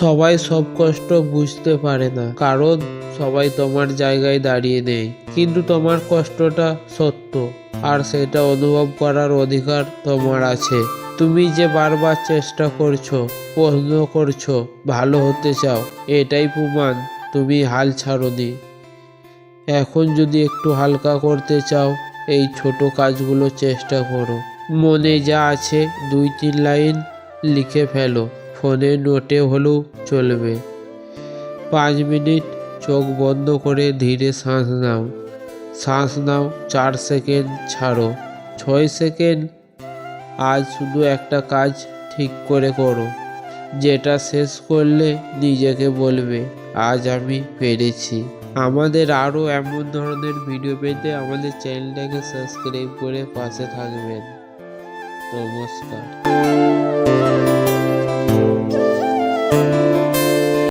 সবাই সব কষ্ট বুঝতে পারে না। কারণ সবাই তোমার জায়গায় দাঁড়িয়ে নেই। কিন্তু তোমার কষ্টটা সত্য। আর সেটা অনুভব করার অধিকার তোমার আছে। তুমি যে বারবার চেষ্টা করছ, প্রশ্ন করছ, ভালো হতে চাও, এটাই প্রমাণ তুমি হাল ছাড়োনি। এখন যদি একটু হালকা করতে চাও, এই ছোট কাজগুলো চেষ্টা করো। মনে যা আছে দুই তিন লাইন লিখে ফেলো। ফোনে নোটে হলেও চলবে। পাঁচ মিনিট চোখ বন্ধ করে ধীরে শ্বাস নাও। শ্বাস নাও, চার সেকেন্ড ছাড়ো। ছয় সেকেন্ড, আজ শুধু একটা কাজ ঠিক করে করো। যেটা শেষ করলে নিজেকে বলবে, আজ আমি পেরেছি। আমাদের আরও এমন ধরনের ভিডিও পেতে আমাদের চ্যানেলটাকে সাবস্ক্রাইব করে পাশে থাকবেন। নমস্কার। Thank you.